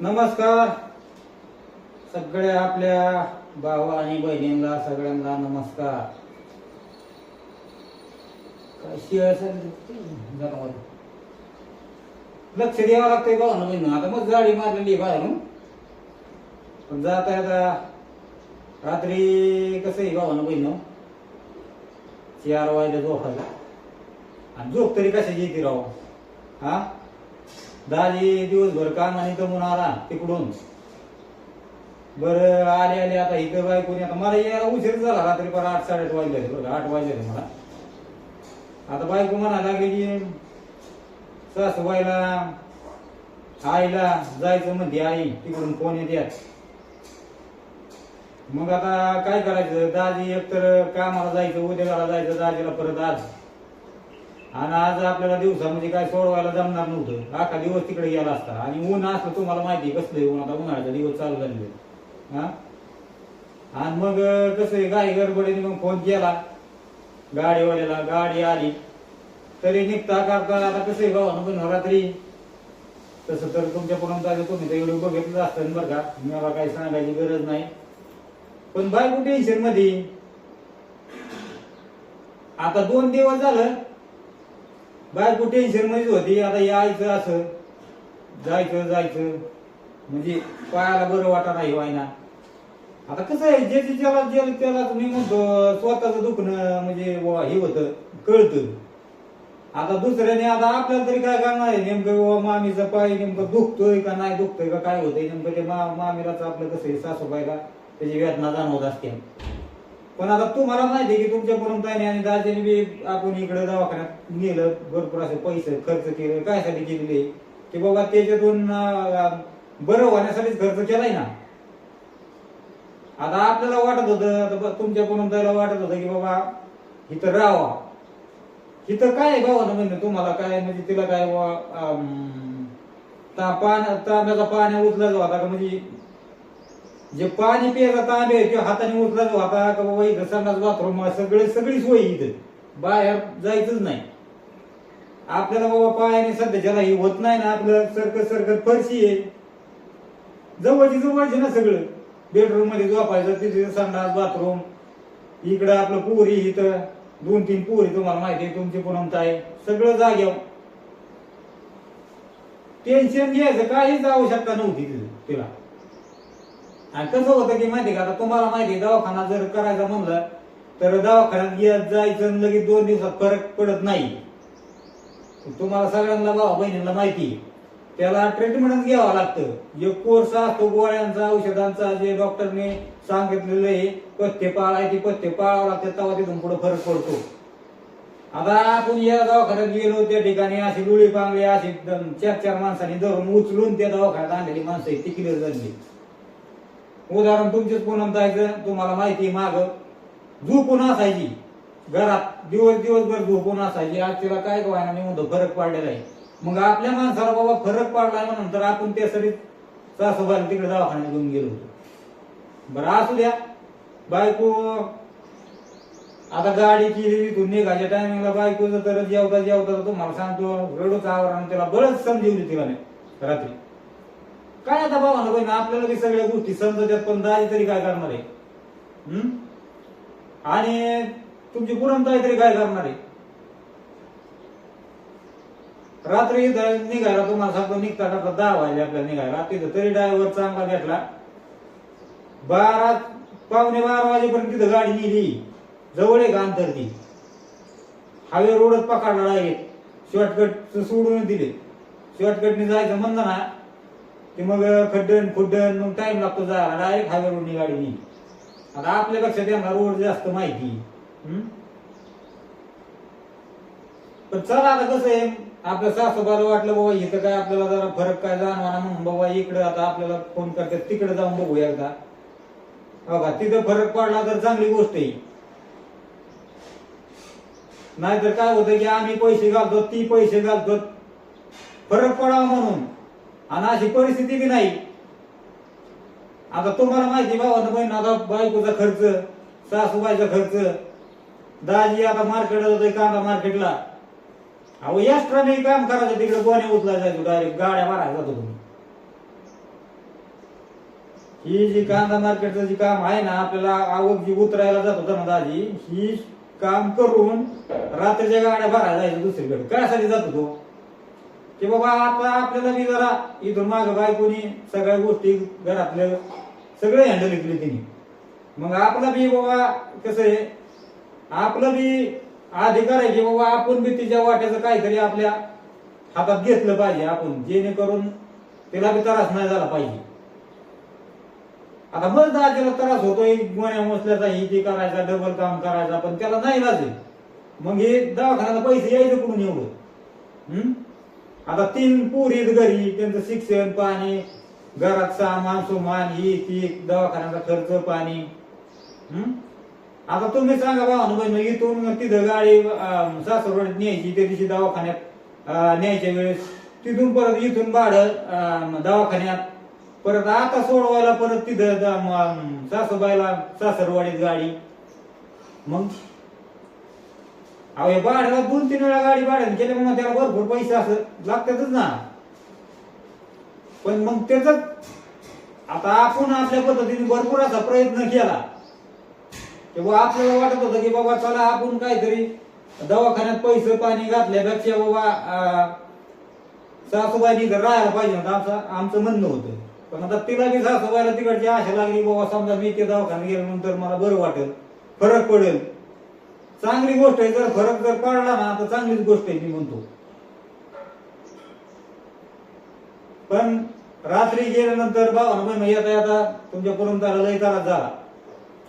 नमस्कार. सगळ्या आपल्या भावा आणि बहिणींना सगळ्यांना नमस्कार. कशी शिवाय लक्ष द्यावं लागतंय बघा ना बहिणी आता मग गाडी मारलेली बाहेर बाहेरून. पण जात आता रात्री कसं आहे भावा ना बहिणी चार वाजले झोपायला. आणि झोप तरी कशाची येते राव? हा? दाजी दिवसभर कामाने कमून आला तिकडून. बर आले आले आता इथं बायकोनी आता मला यायला उशीर झाला रात्री पर आठ साडेआठ वाजले बरं आठ वाजले मला. आता बायको म्हणा लागली की सासूबाईला आईला जायचं म्हणते आई तिकडून फोन येते. मग आता काय करायचं? दाजी एकतर कामाला जायचं उद्याला जायचं दाजीला परत आज. आणि आज आपल्याला दिवसामध्ये काय सोडवायला जमणार नव्हतं. अख्खा दिवस तिकडे गेला असता. आणि ऊन असलं तुम्हाला माहिती कसलं आहे ऊन? आता उन्हाळ्याचा दिवस चालू झालेले हा? आणि मग कसं आहे गाडी गडबडीने मग फोन केला. गाडीवाल्याला गाडी आली. तरी निघता करता आता कसं आहे भावानं पण रात्री तसं तर तुमच्यापर्यंत तुम्ही तर एवढं बघितलं असतं बरं का. मला काही सांगायची गरज नाही. पण बायको टेन्शनमध्ये. आता दोन दिवस झालं बायको टेन्शनमध्ये होती. आता यायचं असं. जायचं जायचं. म्हणजे पायाला बरं वाटा नाही व्हायना आता कसं आहे जे ज्याला ज्याला त्याला मी म्हणतो स्वतःचं दुखणं म्हणजे बुवा हे होतं कळतं. आता दुसऱ्याने आता आपल्याला तरी काय करणार आहे? नेमकं बाबा मामीचं पाय नेमकं दुखतोय का नाही दुखतोय का काय होतंय? नेमकं ते मा मामीलाच आपलं कसं आहे सासूबाईला त्याची वेदना जाणवत असते. पण आता तुम्हाला माहिती आहे की तुमच्या परंपराने आणि दादाने बी आपण इकडे दवाखान्यात नेलं भरपूर असे पैसे खर्च केले. कायसाठी केलेले? की बाबा त्याच्यातून बरं होण्यासाठीच खर्च केलाय ना? आता आपल्याला वाटत होतं ब- तुमच्या परंपरेला वाटत होतं की बाबा इथं राहावा. इथं काय आहे भावानं म्हणजे तुम्हाला काय म्हणजे तिला काय बाबा अं, ता पान तांब्याचा पाणी उचलायचा होता का? म्हणजे जे पाणी प्यायचा तांबे आहे, किंवा हाताने उचलायचा होता का बाबा इथं संडास बाथरूम सगळे सगळी सोय इथं. बाहेर जायचंच नाही. आपल्याला बाबा पायाने सध्या ज्याला हे होत नाही ना आपलं सरकत सरकत फरशी आहे. जवळची जवळची ना सगळं. बेडरूममध्ये झोपायचं तिथे संडास बाथरूम. इकडं आपलं पोरी इथं. दोन तीन पोरी तुम्हाला माहिती आहे तुमची पुनमता आहे. सगळं जाग्या टेन्शन घ्यायचं काहीच आवश्यकता नव्हती तिथं तिला. आणि कसं होतं की माहिती का? आता तुम्हाला माहिती दवाखाना जर करायचा म्हणलं तर दवाखान्यात जायचं लगेच दोन दिवसात फरक पडत नाही. तुम्हाला सगळ्यांना भावा बहिणींना माहिती त्याला ट्रीटमेंटच घ्यावं लागतं. जे कोर्स असतो गोळ्यांचा औषधांचा जे डॉक्टरने सांगितलेलं आहे पथ्य पाळायची पथ्य पाळावं लागतं तेव्हा तिथून पुढे फरक पडतो. आता आपण या दवाखान्यात गेलो त्या ठिकाणी अशी डोळी पांगली अशी चार चार माणसांनी धरून उचलून त्या दवाखान्यात आणलेली माणसं आहेत ती क्लिअर झाली. उदाहरण तुमचेच पूनम जायचं तुम्हाला माहिती माग. झोपून असायची? घरात दिवस दिवसभर झोपून असायची? आज तिला काय व्हायना नाही म्हणतो फरक पडलेला आहे. मग आपल्या माणसाला बाबा फरक पडला म्हणून तर आपण सरीत सासूबाईला तिकडे दवाखान्यात घेऊन गेलो होतो. बरं असू द्या. बायको आता गाडी केली तू निघायच्या टायमिंगला बायकोचं तर जेवता जेवता तुम्हाला सांगतो रडूच आवरण त्याला बरंच समजवली तिला नाही रात्री. काय आता भावानं बहिणी आपल्याला बी सगळ्या गोष्टी समजतात पण दाजी तरी काय करणार आहे? हम्म? आणि तुमची पुरणताई तरी काय करणार आहे? रात्री इथं निघायला तुम्हाला सांगतो निघता टाकला दहा वाजले आपल्याला निघायला. तिथं तरी ड्रायव्हर चांगला भेटला. बारा पावणे बारा वाजेपर्यंत तिथं गाडी नेली जवळ आहे का अंतर ती. हायवे रोडच पकडला डायरेक्ट शॉर्टकट सोडून दिले. शॉर्टकटने जायचं म्हणलं ना की मग खड्डन खुड्डन मग टाइम लागतो जायला. डायरेक्ट हायवे निघाली गाडी आता आपल्यापेक्षा त्यांना रोड जास्त माहिती. पण चला आता कसं आहे? आपल्या सासोबाला वाटलं बाबा इथं काय आपल्याला जरा फरक काय जाणवा म्हणून बाबा इकडे आता आपल्याला फोन करतात. तिकडे जाऊन बघू एकदा. बघा तिथं फरक पडला तर चांगली गोष्ट आहे. नाहीतर काय होतं की आम्ही पैसे घालतो ती पैसे घालतो. फरक पडावा म्हणून. आणि अशी परिस्थिती बी नाही. आता तुम्हाला माहिती भावानं बहीण आता बायकोचा खर्च सासूबाईचा खर्च. दाजी आता मार्केटला जातोय कांदा मार्केटला अहो एक्स्ट्रा नाही काम करायचं तिकडे गोण्या उचला जायचो डायरेक्ट गाड्या मारायला जातो तुम्ही. ही जी कांदा मार्केटचं जी काम आहे ना आपल्याला आवक जी उतरायला जात होता ना दाजी ही काम करून रात्रीच्या गाड्या भरायला जायचं दुसरीकडे. कायसाठी जात होतो की बाबा आता आपल्याला बी जरा इथून माग बायकोनी सगळ्या गोष्टी घरातल्या सगळे हँडल केले तिने. मग आपला बी बाबा कसं आहे? आपलं बी अधिकार आहे की बाबा आपण बी तिच्या वाट्याचं काहीतरी आपल्या हातात घेतलं पाहिजे आपण जेणेकरून तिला बी त्रास नाही झाला पाहिजे. आता मग दाजीला त्रास होतोय गोण्या मोसल्याचा ही ती करायचा डबल काम करायचा पण त्याला नाही लाजे मग हे दवाखान्याला पैसे यायचं कुठून एवढं? हम्म? आता तीन पुरीत घरी त्यांचं शिक्षण पाणी घरात सामान सुमान ही ती दवाखान्याचा खर्च पाणी. हम्म? आता तुम्ही सांगा भावानं मग म्हणजे इथून तिथं गाडी अं, सासरवाडीत न्यायची त्या दिवशी दवाखान्यात न्यायच्या वेळेस तिथून परत इथून भाडं दवाखान्यात परत आता सोडवायला परत तिथं सासूबाईला सासरवाडीत गाडी. मग? अहो हे भाड्याला दोन तीन वेळा गाडी भाड्याने केली मग त्याला भरपूर पैसे असं लागतातच ना. पण मग त्याच आता आपण आपल्या पद्धतीने भरपूर असा प्रयत्न केला. तेव्हा आपल्याला वाटत होतं की बाबा चला आपण काहीतरी दवाखान्यात पैसे पाणी घातल्यापेक्षा बाबा सासूबाईनी घर राहायला पाहिजे होतं आमचं आमचं म्हणणं होतं. पण आता तिला बी सासूबाईला तिकडची आशा लागली बाबा समजा मी ते दवाखान्यात गेल्यानंतर मला बरं वाटेल फरक पडेल. चांगली गोष्ट आहे जर फरक जर पडला ना तर चांगलीच गोष्ट आहे मी म्हणतो. पण रात्री गेल्यानंतर बाबा येता येता तुमच्यापर्यंत आला लय त्रास झाला.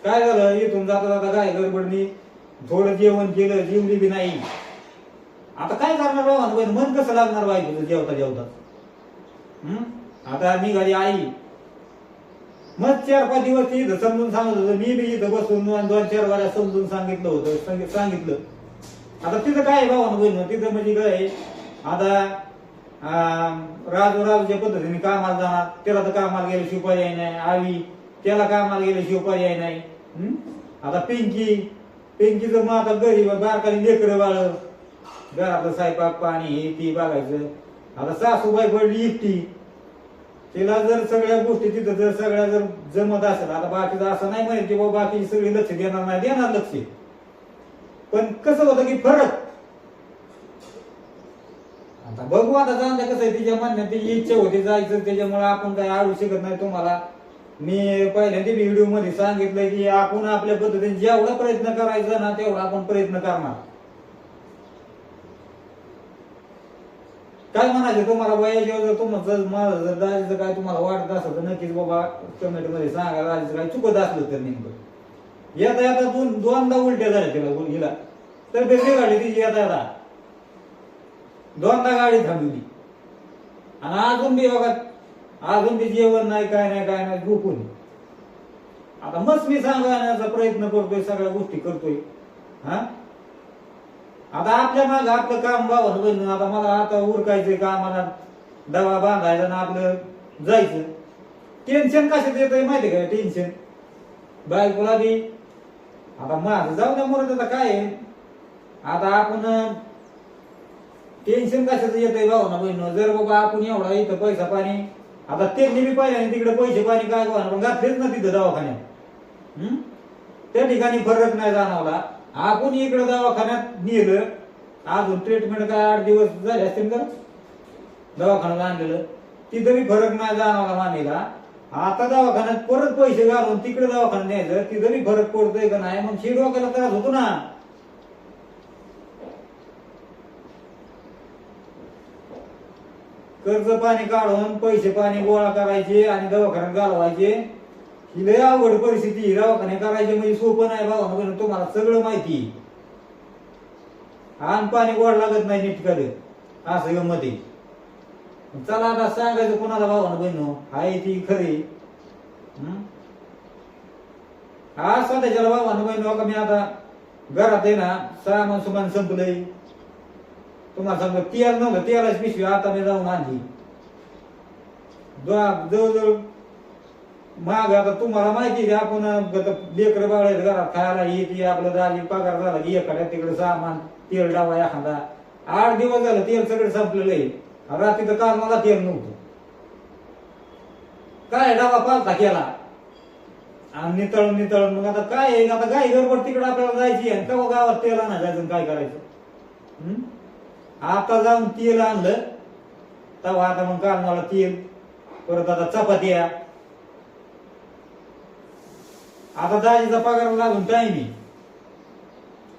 काय झालं? इथून जाता जाता काय गडबडनी थोडं जेवण केलं जेवली बी नाही. आता काय करणार बाबा मन कसं लागणार बाई तुझं जेवता जेवता हम्म? आता निघाली आई. मग चार पाच दिवस इथं समजून सांगत होतं. मी बी इथं बसून दोन चार वाऱ्या समजून सांगितलं होतं. सांगितलं. आता तिथं काय भावानं बहिण तिथं म्हणजे काय आता राजू राजूच्या पद्धतीने कामाला जाणार त्याला तर कामाला गेल्याशिवाय पर्याय नाही. आवी त्याला कामाला गेल्याशिवाय पर्याय नाही. आता पिंकी पिंकीचं मग आता गरीब बारकाली लेकरं बाळ. घरातलं स्वयंपाक पाणी हे ती बघायचं. आता सासूबाई पडली एकटी. तिला जर सगळ्या गोष्टी तिथं जर सगळ्या जर जमत असेल आता बाकीचं असं नाही म्हणेल की बाबा बाकी सगळी लक्ष देणार नाही देणार लक्ष. पण कसं होतं की फरक? आता बघू आता जाऊन कसं आहे तिच्या म्हणण्यात तिची इच्छा होती जायचं त्याच्यामुळे आपण काही आणू शकत नाही तुम्हाला. मी पहिल्यांदा व्हिडिओमध्ये सांगितलं की आपण आपल्या पद्धतीने जेवढा प्रयत्न करायचा ना तेवढा आपण प्रयत्न करणार. काय म्हणायचं तुम्हाला वयाच्या जर तुमचं माझं जर दाजीचं काय तुम्हाला वाटत असेल तर नक्कीच बाबा कमेंटमध्ये सांगा दाजीचं काय चुकत असलं तर नेमकं. येता येता दोन दोनदा उलट्या झाल्या तिला हिला तर बेबी गाडी तिची येता येता. दोनदा गाडी थांबवली आणि अजून बी बघा अजून बी जेवण नाही काय नाही काय नाही झोपून. आता मस्त मी सांगण्याचा प्रयत्न करतोय सगळ्या गोष्टी करतोय. हा? आता आपल्या माग आपलं काम बाबा बहिण आता मला आता उरकायचंय कामाला दवा बांधायचा ना आपलं जायचं. टेन्शन कशात आहे माहिती का? टेन्शन बायकोला बी. आता माझं जाऊ द्या मोरत आता काय आहे? आता आपण टेन्शन कशाचं येतंय भाऊ ना बहिण? जर बाबा आपण एवढा इथं पैसा पाणी आता त्यांनी बी पाहिजे तिकडे पैसे पाणी काय पण घातलेच ना तिथं दवाखान्यात. त्या ठिकाणी फरक नाही जाणवला. आपण इकडे दवाखान्यात नेलं अजून ट्रीटमेंट काय आठ दिवस झाले असतील का? दवाखान्यात आणलेलं. तिथं बी फरक नाही जाणवला मानेला आता दवाखान्यात परत पैसे घालून तिकडे दवाखान्यात न्यायचं तिथं बी फरक पडतोय का नाही? मग शिड डोक्याला त्रास होतो ना. कर्ज पाणी काढून पैसे पाणी गोळा करायचे आणि दवाखान्यात घालवायचे. ही लय अवघड परिस्थिती आहे. दवाखाने करायचे म्हणजे सोपं नाही बाबा म्हणून तुम्हाला सगळं माहिती आहे. पाणी गोड लागत नाही नीट असं गमत आहे. चला आता सांगायचं कोणाला भावानं बहिण? हाय ती खरी. हं? हा स्वतःच्याला भावानं बहिण हो का? मी आता घरात आहे ना सामान सुमान संपलंय. तुम्हाला सांगतो तेल नव्हतं तेलाची पिशवी आता मी जाऊन आणली. जवळजवळ माग आता तुम्हाला माहिती आहे आपण लेकर बाळ घरात खायला येते आपलं दाजी पगार झाला की एखाद्या तिकडे सामान तेल डावा एखादा. आठ दिवस झालं तेल सगळं संपलेलं आहे. रात्री तर काल मला तेल नव्हतं. काय डावा पालता केला? आणि नितळ नितळ मग आता काय आहे? आता गाय गडबड तिकडे आपल्याला जायची आहे. तेव्हा गावात तेल आणायला जायचं काय करायचं? आता जाऊन तेल आणलं. तेव्हा आता मग कालमाला तेल परत आता चपात्या. आता दाजीचा पगार लागून टाइमी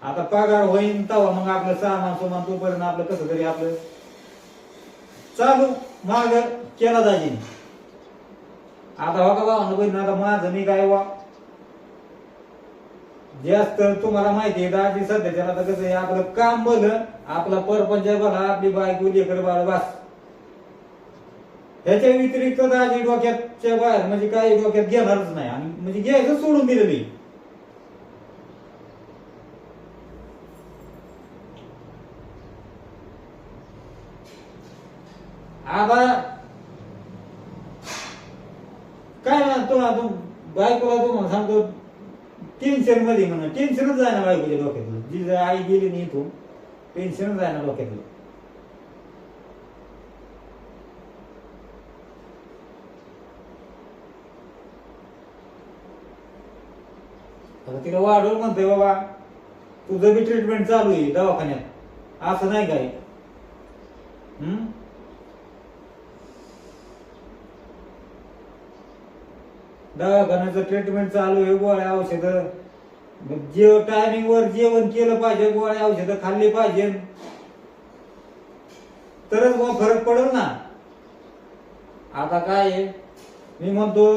आता पगार होईन तवा मग आपलं सामान सुमान तोपर्यंत आपलं कसं तरी आपलं. चालू माग केला दाजीने. आता हो का भावानं बहिण आता माझं मी काय वा? जास्त तुम्हाला माहिती आहे दाजी सध्याच्या आता कसं आहे आपलं काम बघ आपला परपंच बघा आपली बायको लेकर बाळ बस. ह्याच्या व्यतिरिक्त दाजी डोक्याच्या बाहेर म्हणजे काही डोक्यात घेणारच नाही. आणि म्हणजे घ्यायचं सोडून दिलेली आता काय ना तुला तू बायकोला तुम्हाला सांगतो टेन्शनमध्ये म्हणा टेन्शनच जाय ना बायकोच्या डोक्यातलं. जी जर आई गेली नाही इथून टेन्शनच जाय ना डोक्यातलं. आता तिला वाढवून म्हणतोय बाबा तुझं बी ट्रीटमेंट चालू आहे दवाखान्यात. असं नाही काय? हम्म? दवाखान्याचं ट्रीटमेंट चालू आहे गोळ्या औषधं. मग जेव टायमिंग वर जेवण केलं पाहिजे गोळ्या औषधं खाल्ली पाहिजे. तरच मग फरक पडेल ना. आता काय आहे? मी म्हणतो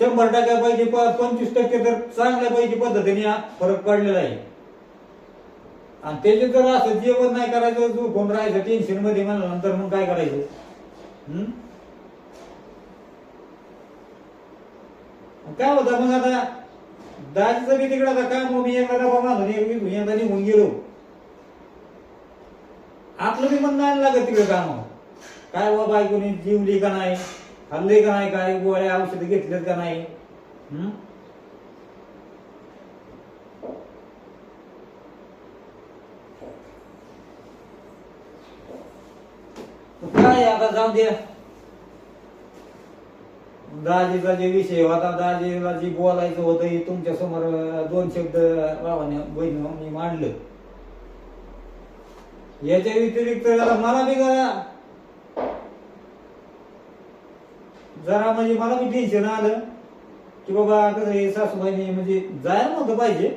शंभर टक्के पाहिजे पंचवीस टक्के तर चांगल्या पाहिजे पद्धतीने फरक पडलेला आहे. आणि त्याचे जर असं जेवण नाही करायचं झोपून राहायचं टेन्शनमध्ये म्हणल्यानंतर मग काय करायचं? हम्म? काय होतं मग आता? दाजीचं बी तिकडे आता काम मी एकदा डबा बांधून मी एकदा निघून गेलो. आपलं बी मन नाही लागत तिकडे काम काय बाबा ऐकून जीवली का नाही? खाल्ले का नाही काय गोळ्या औषध घेतल्यात का नाही? हम्म? काय आता जाऊ द्या दाजीचा जे विषय होता दाजीला जे बोलायचं होतं हे तुमच्यासमोर दोन शब्द भावाने बहिणी मांडलं. याच्या व्यतिरिक्त मला बी करा. जरा म्हणजे मला मी टेन्शन आलं की बाबा कसं हे सासूबाईने म्हणजे जायला नव्हतं पाहिजे.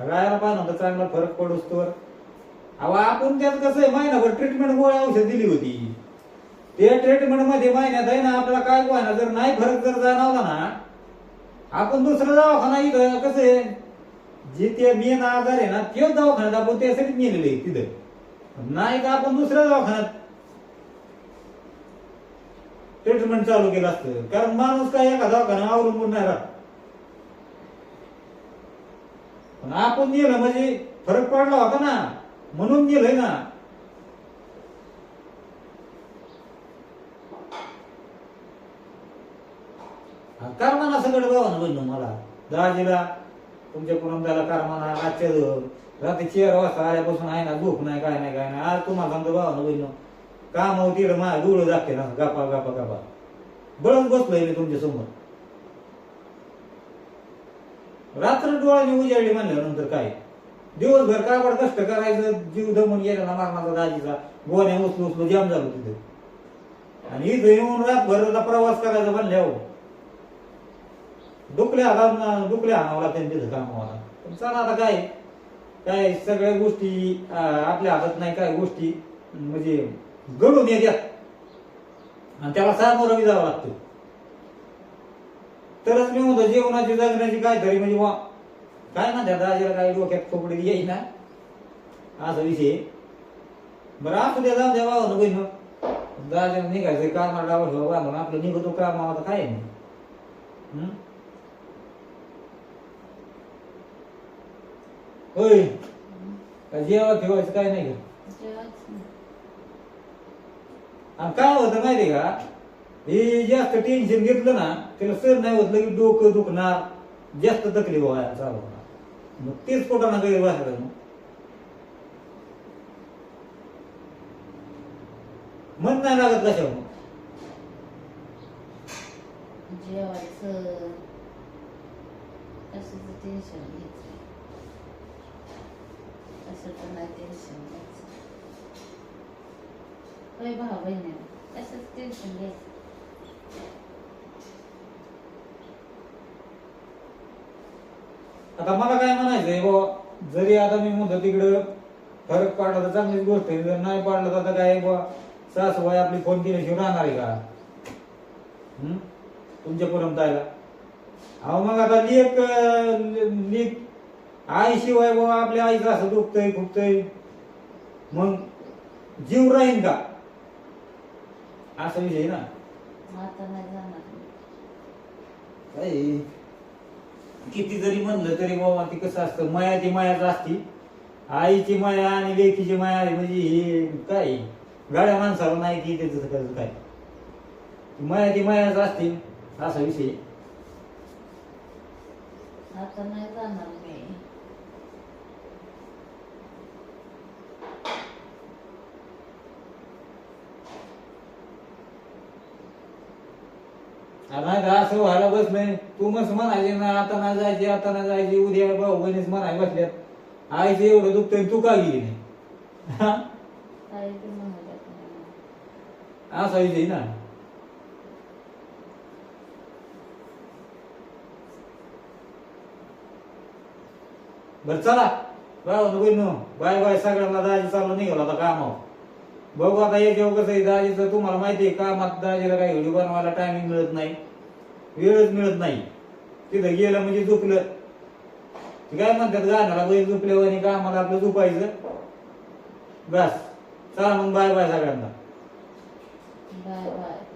राहायला पाहिजे नव्हतं चांगला फरक पडूस तर अहो आपण त्यात कसं आहे महिनाभर ट्रीटमेंट गोळ्या औषध दिली होती. ते ट्रीटमेंटमध्ये महिन्यात आहे ना आपल्याला काय व्हायना जर नाही फरक जर जाणवला ना आपण दुसरा दवाखाना इथं कसं आहे जे ते मेन आजार आहे ना तेच दवाखान्यात आपण त्यासाठी नेलेले आहे तिथं. नाही का आपण दुसऱ्या दवाखान्यात ट्रीटमेंट चालू केलं असतं. कारण माणूस काय एका दवाखान्या अवलंबून नाही राहत. पण आपण नेलं म्हणजे फरक पडला होता ना. म्हणून नेलंय ना. कारमाना सगळं भावानं म्हणलं मला. दाजीला तुमच्या कुटुंबाला कारमाना आजच्या रात्री चेअर वाजता आल्यापासून आहे ना झोप नाही काय नाही काय नाही. आज तुम्हाला सांगतो भावानं बनलं काम होती माझ्या डोळं जाते ना. गापा गापा गापा बळून बसलोय मी तुमच्यासमोर. रात्र डोळ्याने उजाडली म्हणल्यानंतर काय? दिवसभर कापड कष्ट करायचं जीव दमून गेला ना मारणाचा दाजीचा. गोण्या उचलू उचलू जाम झालो तिथे. आणि इथं येऊन रातभर प्रवास करायचा म्हणल्यावर हो. डुकल्या हातात डुकल्या आणावं लागते तिथं कामाला पण चला आता काय? काय सगळ्या गोष्टी आपल्या हातात नाही काय गोष्टी. म्हणजे घडून येतात आणि त्याला सामोरं जावं लागतो. तरच मी म्हणतो जेवणाची जगण्याची काहीतरी म्हणजे वा काय म्हणतात दाजीला काही डोक्यात खोपडी येई ना? असा विषय. बरं असू द्या जाऊ द्या भाऊ बहिण दाजीला निघायचं कामाला डावं बांधून आपलं निघतो कामावर आता काय नाही हम्म? होय. जेवा ठेवायचं काय नाही का? आणि काय होतं माहिती का? हे जास्त टेन्शन घेतलं ना त्याला सर नाही होत की डोकं दुखणार जास्त तकलीफ व्हायला चालू होणार. मग तेच पोटाना गैर बसायचं मग मन नाही लागत कशावर. मग जेवायचं. कशाचं टेन्शन घ्यायचं. कशाचं नाही टेन्शन घ्यायचं. होय भाऊ बहिणी कशाचं टेन्शन घ्यायचं आता मला काय म्हणायचंय बुवा जरी आता मी म्हणतो तिकडं फरक पाडला तर चांगलीच गोष्ट आहे जर नाही पाडला तर आता काय बुवा सासूबाई आपली फोन केल्याशिवाय राहणार आहे का? हं? तुमच्या आयला अहो मग आता लेख लेख आईशिवाय बुवा आपल्या आईचं असं दुखतंय खुपतंय मग जीव राहीन का? असा विषय ना. आता नाही जाणार. मी. काय किती जरी म्हणलं तरी बाबा ती कसं असतं मायाची मायाच असती. आईची माया आणि लेकीची माया म्हणजे हे काय गाड्या माणसाला नाही की त्याचं कसं काय माया ती मायाच असते असा विषय आता नाही जाणार. नाही का असं व्हायला बसलंय तू मस्त म्हणायचे ना आता ना जायचे आता ना जायचे. उद्या भाऊ बहिणीच म्हणाय बसल्यात. आईचं एवढं दुखतंय तू का गेली नाही? हा? नाही. असा विषय ना. बर चला. Bye bye. सगळ्यांना दाजी चाललं निघाला आता कामावर. बघू आता याच्यावर कसं आहे दाजीचं तुम्हाला माहिती आहे कामात दाजीला काही व्हिडिओ बनवायला टायमिंग मिळत नाही. वेळच मिळत नाही. तिथं गेलं म्हणजे झोपलं. ते काय म्हणतात गाण्याला बैल झोपल्यावर आणि कामाला आपलं झोपायचं. बस. चला मग बाय बाय सगळ्यांना. Bye bye